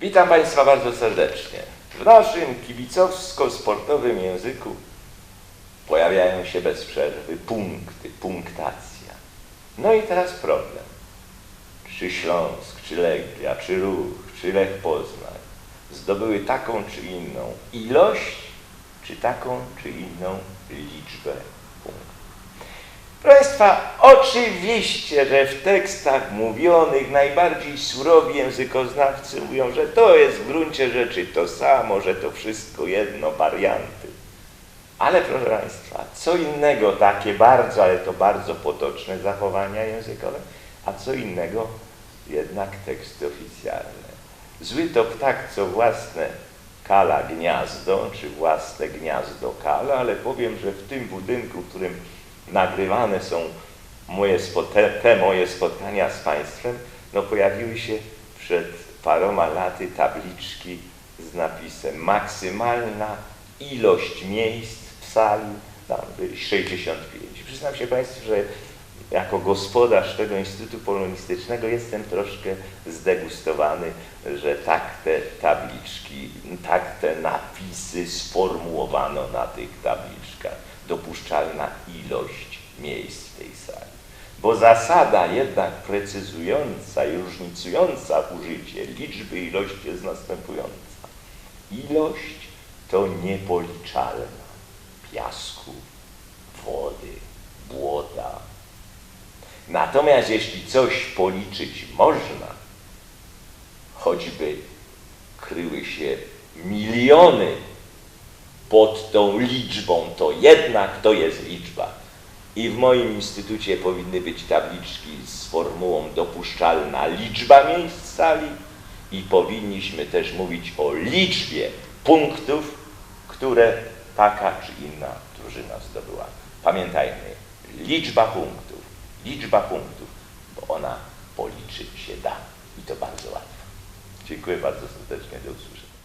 Witam Państwa bardzo serdecznie. W naszym kibicowsko-sportowym języku pojawiają się bez przerwy punkty, punktacja. No i teraz problem. Czy Śląsk, czy Legia, czy Ruch, czy Lech Poznań zdobyły taką czy inną ilość, czy taką czy inną liczbę Państwa, oczywiście, że w tekstach mówionych najbardziej surowi językoznawcy mówią, że to jest w gruncie rzeczy to samo, że to wszystko jedno, warianty. Ale proszę Państwa, co innego takie bardzo, ale to bardzo potoczne zachowania językowe, a co innego jednak teksty oficjalne. Zły to ptak, co własne kala gniazdo, czy własne gniazdo kala, ale powiem, że w tym budynku, w którym nagrywane są moje te, te moje spotkania z Państwem, no pojawiły się przed paroma laty tabliczki z napisem maksymalna ilość miejsc w sali tam 65. Przyznam się Państwu, że jako gospodarz tego Instytutu Polonistycznego jestem troszkę zdegustowany, że tak te tabliczki, tak te napisy sformułowano na tych tabliczkach. Dopuszczalna ilość miejsc w tej sali. Bo zasada jednak precyzująca i różnicująca użycie liczby ilości jest następująca. Ilość to niepoliczalna piasku, wody, błota, Natomiast jeśli coś policzyć można, choćby kryły się miliony pod tą liczbą, to jednak to jest liczba. I w moim instytucie powinny być tabliczki z formułą dopuszczalna liczba miejsc sali i powinniśmy też mówić o liczbie punktów, które taka czy inna drużyna zdobyła. Pamiętajmy, liczba punktów liczba punktów, bo ona policzyć się da i to bardzo łatwo. Dziękuję bardzo serdecznie, do usłyszenia.